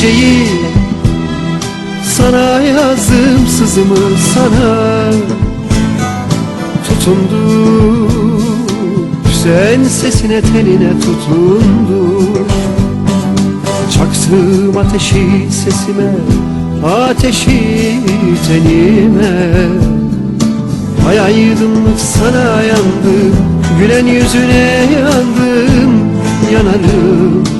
Geceyi sana yazdım sızımı sana. Tutundu Sen sesine teline tutundu. Çaktım ateşi sesime Ateşi tenime. Ay aydınlık sana yandım Gülen yüzüne yandım Yanarım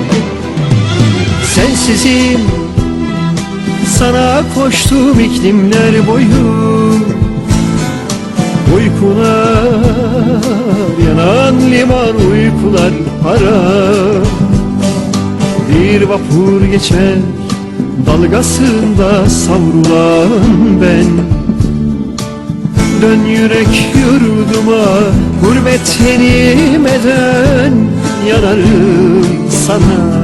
Sensizim Sana koştum iklimler boyu. Uykular Yanan liman uykular haram Bir vapur geçer Dalgasında savrulan ben. Dön yürek yurduma Gurbet tenime dön Yanarım sana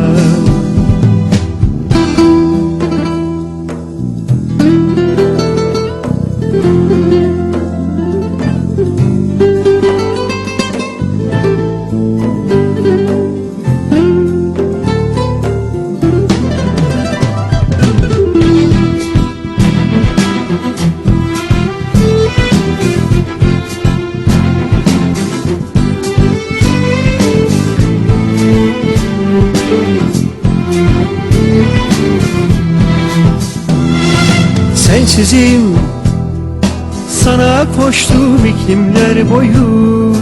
Sensizim Sana koştum iklimler boyu.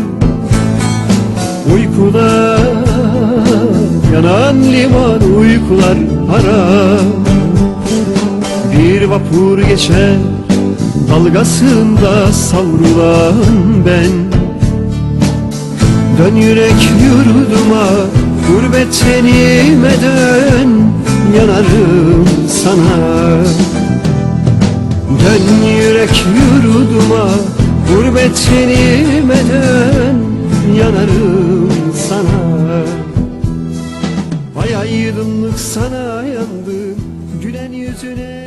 Uykular Yanan liman uykular haram Bir vapur geçer Dalgasında savrulan ben. Dön yürek yurduma Gurbet tenime dön Yanarım sana Dön yürek yurduma Gurbet tenime dön Yanarım sana. Ay aydınlık sana yandım Gülen yüzüne